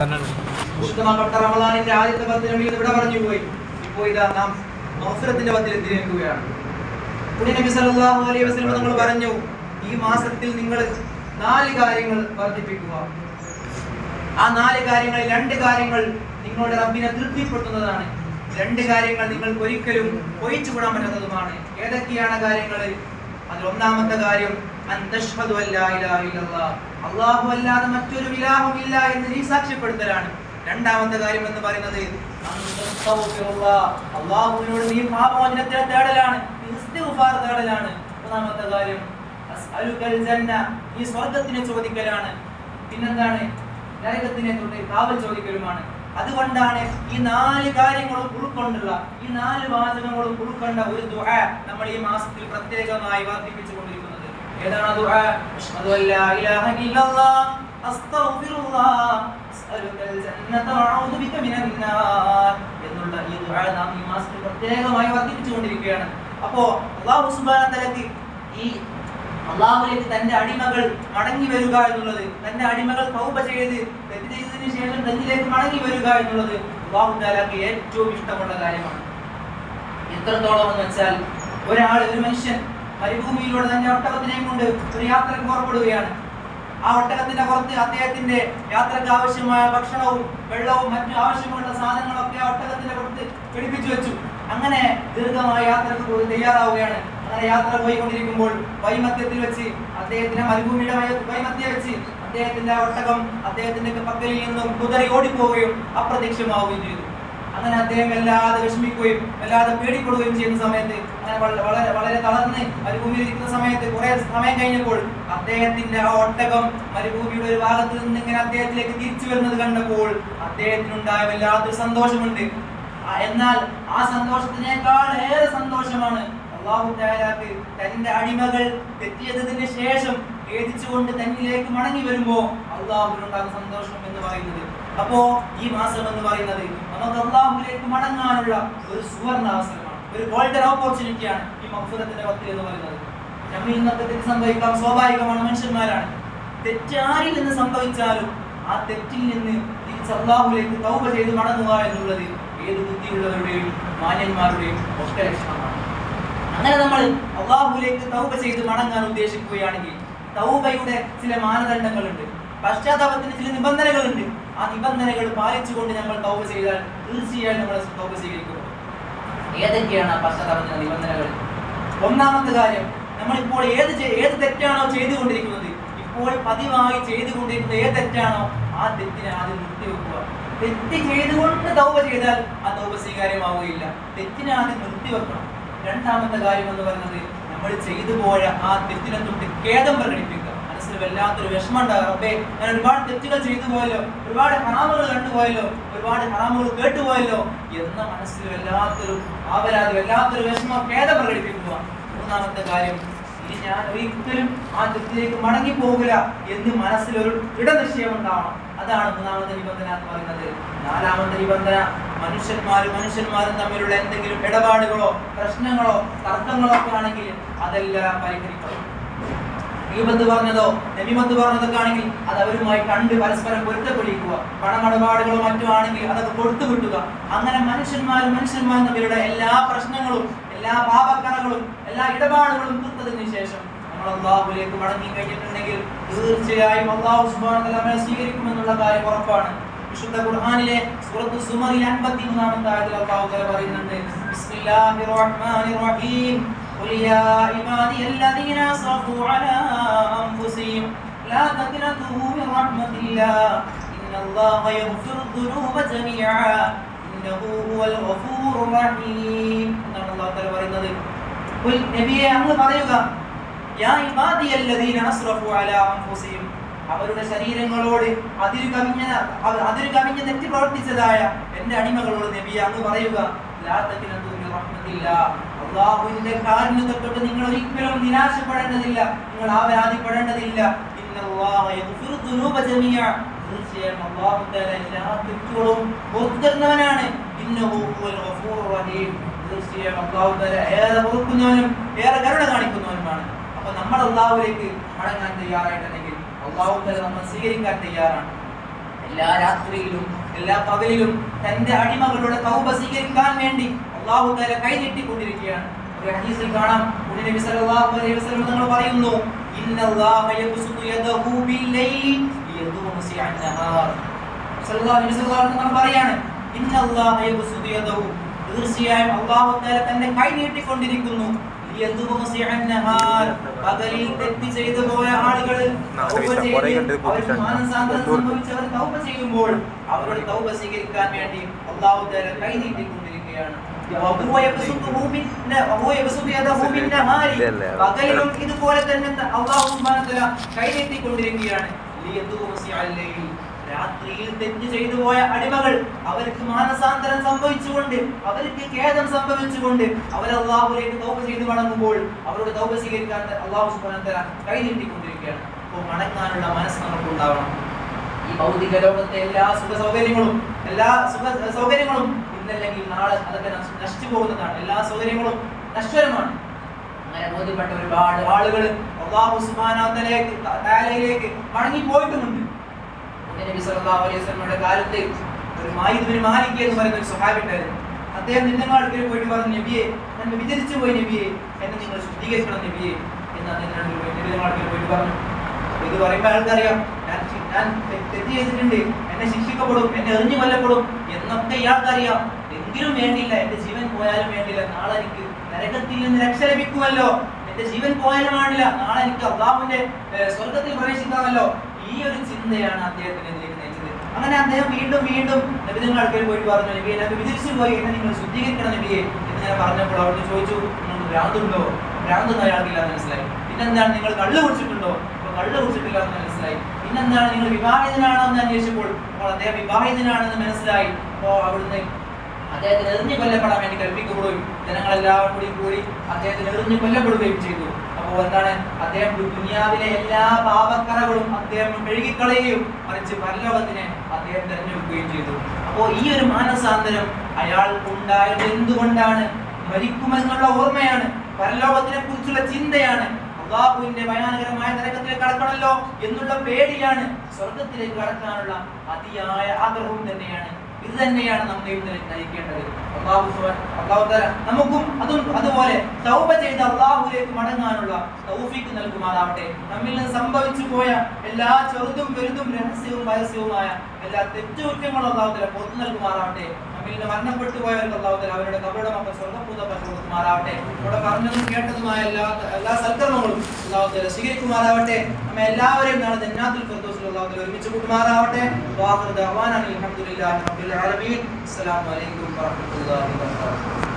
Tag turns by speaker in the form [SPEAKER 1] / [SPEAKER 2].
[SPEAKER 1] വിശുദ്ധമാക്കപ്പെട്ട റമദാനിന്റെ ആദ്യത്തെ പത്ത് നബി ഇവിടെ പറഞ്ഞു പോയി. ഇപ്പോൾ ഇതാ നാം മൗഫിറത്തിന്റെ പത്തിൽ എത്തിയിരിക്കുകയാണ് പുണ്യ നബി സല്ലല്ലാഹു അലൈഹി വസല്ലം നിങ്ങൾ പറഞ്ഞു ഈ മാസത്തിൽ നിങ്ങൾ നാല് കാര്യങ്ങൾ വർദ്ധിപ്പിക്കുക. ആ നാല് കാര്യങ്ങളിൽ രണ്ട് കാര്യങ്ങൾ നിങ്ങളുടെ റബ്ബിനെ തൃപ്തിപ്പെടുത്തുന്നതാണ്. രണ്ട് കാര്യങ്ങൾ നിങ്ങൾക്ക് ഒരിക്കലും ഒഴിച്ചു കൂടാൻ പറ്റുന്നതുമാണ് ഏതൊക്കെയാണ് കാര്യങ്ങൾ? അതിൽ ഒന്നാമത്തെ കാര്യം തശ്ഹദു അല്ലാ ഇലാഹ ഇല്ലല്ലാഹ്. അല്ലാഹു അല്ലാതെ മറ്റൊരു വിലാപമില്ല എന്ന് നീ സാക്ഷ്യപ്പെടുത്തലാണ്. രണ്ടാമത്തെ കാര്യം എന്ന് പറയുന്നത് അള്ളാഹുവിനോട് നീ പാപമോചനത്തെ തേടലാണ് തേടലാണ്. മൂന്നാമത്തെ കാര്യം അസ്അലുകൽ ജന്ന. നീ സ്വർഗത്തിനെ ചോദിക്കലാണ്. പിന്നെന്താണ്? നരകത്തിനെ തൊട്ട് കാവൽ ചോദിക്കലുമാണ്. അതുകൊണ്ടാണ് ഈ നാല് കാര്യങ്ങളും ഉൾക്കൊണ്ടുള്ള ഈ നാല് വാചകങ്ങളും ഉൾക്കൊണ്ട ഒരു ദുആ നമ്മൾ ഈ മാസത്തിൽ പ്രത്യേകമായി വർദ്ധിപ്പിച്ചു കൊണ്ടിരിക്കുന്നത് ഏതാണ് ദുആ? അഷ്ഹദു അല്ലാ ഇലാഹ ഇല്ലല്ലാഹ് അസ്തഗ്ഫിറുല്ലാഹ് അസ്അലുക്കൽ ജന്നത വഅഊദു ബിക മിനൻ നാർ. എന്നുള്ള ഈ ദുആ നാം ഈ മാസത്തിൽ പ്രത്യേകമായി വർദ്ധിപ്പിച്ചുകൊണ്ടിരിക്കുകയാണ്. അപ്പോൾ അല്ലാഹു സുബ്ഹാന വ തആലക്ക് ഈ അള്ളാഹുലേക്ക് തന്റെ അടിമകൾ മടങ്ങി വരിക എന്നുള്ളത് തന്റെ അടിമകൾ തൗബ ചെയ്ത് തെറ്റ് ചെയ്തതിനു ശേഷം തന്നിലേക്ക് മടങ്ങി വരിക എന്നുള്ളത് അള്ളാഹു താലാക്ക് ഏറ്റവും ഇഷ്ടമുള്ള കാര്യമാണ്. എത്രത്തോളം എന്ന് വെച്ചാൽ ഒരാൾ ഒരു മനുഷ്യൻ മരുഭൂമിയിലൂടെ തന്നെ ഒട്ടകത്തിനെയും കൊണ്ട് ഒരു യാത്ര പുറപ്പെടുകയാണ്. ആ ഒട്ടകത്തിന്റെ പുറത്ത് അദ്ദേഹത്തിന്റെ യാത്രയ്ക്ക് ആവശ്യമായ ഭക്ഷണവും വെള്ളവും മറ്റു ആവശ്യമുള്ള സാധനങ്ങളൊക്കെ ആ ഒട്ടകത്തിന്റെ പുറത്ത് പിടിപ്പിച്ചു വെച്ചു. അങ്ങനെ ദീർഘമായ യാത്രയ്ക്ക് പോയി തയ്യാറാവുകയാണ്. അങ്ങനെ യാത്ര പോയിക്കൊണ്ടിരിക്കുമ്പോൾ വൈമത്യത്തിൽ വെച്ച് അദ്ദേഹത്തിന്റെ മരുഭൂമിയുടെ വൈമത്യ വെച്ച് അദ്ദേഹത്തിന്റെ ഒട്ടകം അദ്ദേഹത്തിന്റെ പക്കലിൽ നിന്നും കുതറി ഓടിപ്പോവുകയും അപ്രത്യക്ഷമാവുകയും ചെയ്തു. അങ്ങനെ അദ്ദേഹം വല്ലാതെ വിഷമിക്കുകയും വല്ലാതെ പേടിപ്പെടുകയും ചെയ്യുന്ന സമയത്ത് അങ്ങനെ വളരെ വളരെ തളർന്ന് മരുഭൂമിയിൽ ഇരിക്കുന്ന സമയത്ത് കുറെ സമയം കഴിഞ്ഞപ്പോൾ അദ്ദേഹത്തിന്റെ ആ ഒട്ടകം മരുഭൂമിയുടെ ഒരു ഭാഗത്ത് നിന്ന് ഇങ്ങനെ അദ്ദേഹത്തിലേക്ക് തിരിച്ചു വരുന്നത് കണ്ടപ്പോൾ അദ്ദേഹത്തിനുണ്ടായ വല്ലാത്തൊരു സന്തോഷമുണ്ട്. എന്നാൽ ആ സന്തോഷത്തിനേക്കാൾ ഏറെ സന്തോഷമാണ് അള്ളാഹു തന്റെ അടിമകൾ തെറ്റിയതിന് ശേഷം ഖേദിച്ചുകൊണ്ട് തന്നിലേക്ക് മടങ്ങി വരുമ്പോ അള്ളാഹുവിനുണ്ടാകുന്ന സന്തോഷം എന്ന് പറയുന്നത്. അപ്പോ ഈ മാസം എന്ന് പറയുന്നത് നമുക്ക് അള്ളാഹുലേക്ക് മടങ്ങാനുള്ള ഒരു സുവർണ അവസരമാണ്. ഒരു ഗോൾഡൻ ഓപ്പർച്യൂണിറ്റിയാണ് ഈ മഹ്ഫുറത്തിന്റെ പത്തിൽ എന്ന് പറയുന്നത്. നമ്മിൽ നിന്നൊക്കെ തെറ്റ് സംഭവിക്കാം സ്വാഭാവികമാണ് മനുഷ്യന്മാരാണ്. തെറ്റ് ആരിൽ നിന്ന് സംഭവിച്ചാലും ആ തെറ്റിൽ നിന്ന് തിരിച്ച് അള്ളാഹുലേക്ക് തൗപ ചെയ്ത് മടങ്ങുക എന്നുള്ളത് ഏത് ബുദ്ധിയുള്ളവരുടെയും മാന്യന്മാരുടെയും ഒക്കെ ലക്ഷണമാണ് അങ്ങനെ നമ്മൾ അള്ളാഹുലേക്ക് തൗപ ചെയ്ത് മടങ്ങാൻ ഉദ്ദേശിക്കുകയാണെങ്കിൽ തൗബയുടെ ചില മാനദണ്ഡങ്ങളുണ്ട്. പശ്ചാത്താപത്തിന് ചില നിബന്ധനകളുണ്ട്. ആ നിബന്ധനകൾ പാലിച്ചുകൊണ്ട് നമ്മൾ തൗബ ചെയ്താൽ തീർച്ചയായും നമ്മൾ തൗബ സ്വീകരിക്കും. ഏതൊക്കെയാണ് ആ നിബന്ധനകൾ? ഒന്നാമത്തെ കാര്യം നമ്മൾ ഇപ്പോൾ ഏത് ഏത് തെറ്റാണോ ചെയ്തുകൊണ്ടിരിക്കുന്നത് ഇപ്പോൾ പതിവായി ചെയ്തുകൊണ്ടിരിക്കുന്ന ഏത് തെറ്റാണോ ആ തെറ്റിനെ ആദ്യം നിർത്തിവെക്കുക. തെറ്റ് ചെയ്തുകൊണ്ട് തൗബ ചെയ്താൽ ആ തൗബ സ്വീകാര്യമാവുകയില്ല. തെറ്റിനെ ആദ്യം നിർത്തിവെക്കണം. രണ്ടാമത്തെ കാര്യം എന്ന് പറയുന്നത് നമ്മൾ ചെയ്തു പോയ ആ തെറ്റിനെ തൊട്ട് ഖേദം പ്രകടിപ്പിക്കുക. മനസ്സിൽ വല്ലാത്തൊരു വിഷമം ഉണ്ടാകും റബ്ബേ ഞാൻ ഒരുപാട് തെറ്റുകൾ ചെയ്തു പോയല്ലോ ഒരുപാട് ഹറാമുകൾ കണ്ടുപോയല്ലോ ഒരുപാട് ഹറാമുകൾ കേട്ടുപോയല്ലോ എന്ന മനസ്സിൽ വല്ലാത്തൊരു ആവരാതെ വല്ലാത്തൊരു വിഷമം ഖേദം പ്രകടിപ്പിക്കുക. മൂന്നാമത്തെ കാര്യം ഇനി ഞാൻ ഒരിക്കലും ആ തെറ്റിലേക്ക് മടങ്ങി പോകില്ല എന്ന് മനസ്സിൽ ഒരു ദൃഢനിശ്ചയം ഉണ്ടാവണം. അതാണ് മൂന്നാമത്തെ നിബന്ധന എന്ന് പറയുന്നത്. നാലാമത്തെ നിബന്ധന മനുഷ്യന്മാരും മനുഷ്യന്മാരും തമ്മിലുള്ള എന്തെങ്കിലും ഇടപാടുകളോ പ്രശ്നങ്ങളോ തർക്കങ്ങളോ ഒക്കെ ആണെങ്കിൽ അതെല്ലാം പരിഹരിക്കണം. ഈബത്ത് പറഞ്ഞതോ നബിമത്ത് പറഞ്ഞതൊക്കെ ആണെങ്കിൽ അത് അവരുമായി കണ്ട് പരസ്പരം പൊരുത്തപ്പെടിക്കുക. പണമിടപാടുകളോ മറ്റോ ആണെങ്കിൽ അതൊക്കെ കൊടുത്തു വിട്ടുക. അങ്ങനെ മനുഷ്യന്മാരും മനുഷ്യന്മാരും തമ്മിലുള്ള എല്ലാ പ്രശ്നങ്ങളും എല്ലാ പാപക്കറകളും എല്ലാ ഇടപാടുകളും തീർത്തതിന് ശേഷം നമ്മൾ അള്ളാഹുലേക്ക് മടങ്ങി കഴിഞ്ഞിട്ടുണ്ടെങ്കിൽ തീർച്ചയായും അള്ളാഹു വ തആല സ്വീകരിക്കുമെന്നുള്ള കാര്യം ഉറപ്പാണ്. വിശുദ്ധ ഖുർആനിലെ സൂറത്തു സുമറിൽ 53 ആയതിൽ ആയത്തിൽ തആല പറയുന്നുണ്ട് ബിസ്മില്ലാഹിർ റഹ്മാനിർ റഹീം. قل يا عبادي الذين اسرفوا على انفسهم لا تقنطوا من رحمة الله إن الله يغفر الذنوب جميعا إنه هو الغفور الرحيم എന്നാണ് അല്ലാഹു തആല പറയുന്നത് ഖുൽ നബിയെ അങ്ങ് പറയുക യാ ഇബാദിയല്ലദീന അസ്റഫു അലാ അൻഫുസിഹിം അവരുടെ ശരീരങ്ങളോട് അതിരു കവിഞ്ഞ അവ- അതിരു കവിഞ്ഞ് പ്രവർത്തിച്ചതായ എന്റെ അടിമകളോട് നബി അങ്ങ് പറയുക അള്ളാഹുവിന്റെ നിങ്ങൾ ഒരിക്കലും നിരാശപ്പെടേണ്ടതില്ല. നിങ്ങൾ ആവരാതിപ്പെടേണ്ടതില്ല. ഏറെ കരുണ കാണിക്കുന്നവനുമാണ്. അപ്പൊ നമ്മൾ അള്ളാഹുലേക്ക് മടങ്ങാൻ തയ്യാറായിട്ടുണ്ടെങ്കിൽ അള്ളാഹു തആല നമ്മൾ സ്വീകരിക്കാൻ തയ്യാറാണ്. എല്ലാ രാത്രിയിലും എല്ലാ പകലിലും തന്റെ അടിമകളുടെ തൗബ സ്വീകരിക്കാൻ വേണ്ടി അള്ളാഹു തആല കൈനീട്ടിക്കൊണ്ടിരിക്കുകയാണ് ഒരു ഹദീസിൽ കാണാം. നബി സല്ലല്ലാഹു അലൈഹി വസല്ലം പറയുന്നു യബ്സുതു യദഹു സല്ലല്ലാഹു അലൈഹി വസല്ലം പറയാണ് യബ്സുതു യദഹു. തീർച്ചയായും തന്റെ കൈ നീട്ടിക്കൊണ്ടിരിക്കുന്നു. പകലിൽ തെറ്റ് ചെയ്തു പോയ ആളുകൾ ചെയ്യുമ്പോൾ അവരുടെ തൗബ സ്വീകരിക്കാൻ വേണ്ടി അള്ളാഹു കൈ നീട്ടിക്കൊണ്ടിരിക്കുകയാണ്. പകലിലും ഇതുപോലെ തന്നെ അള്ളാഹു കൈ നീട്ടിക്കൊണ്ടിരിക്കുകയാണ്. രാത്രിയിൽ തെറ്റ് ചെയ്തു പോയ അടിമകൾ അവർക്ക് മാനസാന്തരം സംഭവിച്ചുകൊണ്ട് അവർക്ക് ഖേദം സംഭവിച്ചുകൊണ്ട് അവർ അള്ളാഹുലേക്ക് തൗബ ചെയ്ത് മടങ്ങുമ്പോൾ അവരുടെ തൗബ സ്വീകരിക്കാൻ അള്ളാഹു തആല കൈ നീട്ടിക്കൊണ്ടിരിക്കുകയാണ്. അപ്പോൾ മടങ്ങാനുള്ള മനസ്സ് നമുക്ക് ഉണ്ടാവണം ഈ ഭൗതിക ലോകത്തെ എല്ലാ സുഖ സൗകര്യങ്ങളും എല്ലാ സുഖ സൗകര്യങ്ങളും ഇന്നല്ലെങ്കിൽ നാളെ അതൊക്കെ നശിച്ചു പോകുന്നതാണ്. എല്ലാ സൗകര്യങ്ങളും നശ്വരമാണ്. അങ്ങനെ ബോധ്യപ്പെട്ട ഒരുപാട് ആളുകൾ അള്ളാഹു സുബാനാത്തലേക്ക് താലയിലേക്ക് മടങ്ങി പോയിട്ടുമുണ്ട് നബി സല്ലല്ലാഹു അലൈഹി വസല്ലമയുടെ കാലത്ത് ഒരു മായിദ് ബിൻ മാലിക് എന്ന് പറയുന്ന ഒരു സഹാബി ഉണ്ടായിരുന്നു. അദ്ദേഹം നിന്നങ്ങാടുക്കൽ പോയിട്ട് പറഞ്ഞു നബിയെ ഞാൻ വിചരിച്ചു പോയി നബിയെ എന്നെ നിങ്ങൾ ശുദ്ധീകരിക്കണം നബിയെ എന്ന് അദ്ദേഹം നിന്നങ്ങാടുക്കൽ പോയിട്ട് പറഞ്ഞു. ഇത് പറയുമ്പോൾ ആൾക്കറിയാം ഞാൻ ഞാൻ തെറ്റ് ചെയ്തിട്ടുണ്ട് എന്നെ ശിക്ഷിക്കപ്പെടും എന്നെ എറിഞ്ഞു കൊല്ലപ്പെടും എന്നൊക്കെ ഇയാൾക്കറിയാം. എങ്കിലും വേണ്ടില്ല എന്റെ ജീവൻ പോയാലും വേണ്ടില്ല നാളെ എനിക്ക് നരകത്തിൽ നിന്ന് രക്ഷ ലഭിക്കുമല്ലോ. എന്റെ ജീവൻ പോയാലും വേണ്ടില്ല നാളെ എനിക്ക് അള്ളാഹുവിന്റെ സ്വർഗത്തിൽ പ്രവേശിക്കാമല്ലോ. ഈ ഒരു ചിന്തയാണ് അദ്ദേഹത്തിന് ഇതിലേക്ക് നയിച്ചത്. അങ്ങനെ അദ്ദേഹം വീണ്ടും വീണ്ടും നബിതങ്ങൾ അടുക്കൽ പോയി പറഞ്ഞു നബിയെ അത് വിചരിച്ചു പോയി എന്നെ നിങ്ങൾ ശുദ്ധീകരിക്കണം നബിയെ എന്ന് ഞാൻ പറഞ്ഞപ്പോൾ അവിടുന്ന് ചോദിച്ചു നിങ്ങൾക്ക് ഭ്രാന്തുണ്ടോ? ഭ്രാന്തൊന്നും അയാൾക്കില്ല എന്ന് മനസ്സിലായി. പിന്നെന്താണ് നിങ്ങൾ കള്ള് കുടിച്ചിട്ടുണ്ടോ? അപ്പൊ കള്ള് കുടിച്ചിട്ടില്ല എന്ന് മനസ്സിലായി. പിന്നെന്താണ് നിങ്ങൾ വിവാഹിതനാണോ? എന്ന് അന്വേഷിച്ചപ്പോൾ അപ്പോൾ അദ്ദേഹം വിവാഹിതനാണെന്ന് മനസ്സിലായി. അപ്പോൾ അവിടുന്ന് അദ്ദേഹത്തിന് എറിഞ്ഞു കൊല്ലപ്പെടാൻ വേണ്ടി കൽപ്പിക്കപ്പെടുകയും ജനങ്ങളെല്ലാവരും കൂടി കൂടി അദ്ദേഹത്തിന് എറിഞ്ഞു കൊല്ലപ്പെടുകയും ചെയ്തു. അപ്പോൾ എന്താണ്? അദ്ദേഹം ദുനിയാവിലെ എല്ലാ പാപക്കറകളും അദ്ദേഹം കഴുകിക്കളയുകയും മറിച്ച് പരലോകത്തിനെ അദ്ദേഹം തെരഞ്ഞെടുക്കുകയും ചെയ്തു. അപ്പോൾ ഈ ഒരു മാനസാന്തരം അയാൾ ഉണ്ടായത് എന്തുകൊണ്ടാണ്? മരിക്കുമെന്നുള്ള ഓർമ്മയാണ്. പരലോകത്തിനെ കുറിച്ചുള്ള ചിന്തയാണ്. അള്ളാഹുവിന്റെ ഭയാനകരമായ നരകത്തിലേക്ക് കടക്കണമല്ലോ എന്നുള്ള പേടിയാണ് സ്വർഗത്തിലേക്ക് കടക്കാനുള്ള അതിയായ ആഗ്രഹവും തന്നെയാണ്. ഇത് തന്നെയാണ് നമ്മൾ ഇവിടെ നയിക്കേണ്ടത് അള്ളാഹു അള്ളാഹു നമുക്കും അതും അതുപോലെ തൗബ ചെയ്ത അള്ളാഹുലേക്ക് മടങ്ങാനുള്ള തൗഫീക്ക് നൽകുമാറാവട്ടെ. നമ്മിൽ നിന്ന് സംഭവിച്ചു പോയ എല്ലാ ചെറുതും വലുതും രഹസ്യവും പരസ്യവുമായ എല്ലാ തെറ്റുകുറ്റങ്ങളും അള്ളാഹു തല പുറത്തു നൽകുമാറാവട്ടെ. നമ്മിൽ നിന്ന് മരണപ്പെട്ടു പോയവർക്ക് അള്ളാഹു തല അവരുടെ കബറുടെ മക്കൾ സ്വർണപൂത കൊടുക്കുമാറാവട്ടെ. ഇവിടെ പറഞ്ഞതും കേട്ടതുമായ എല്ലാ എല്ലാ സൽക്കരണങ്ങളും അള്ളാഹു തല സ്വീകരിക്കുമാറാവട്ടെ. നമ്മെ എല്ലാവരെയും നാളെ ജന്നാത്തുൽ ഫിർദൗസിൽ തആല ഒരുമിച്ച് കൂട്ടുമാറാവട്ടെ. അലഹമുല്ലാ അസ്സലാമു അലൈക്കും വറഹ്മത്തുള്ളാഹി വബറകാതുഹു.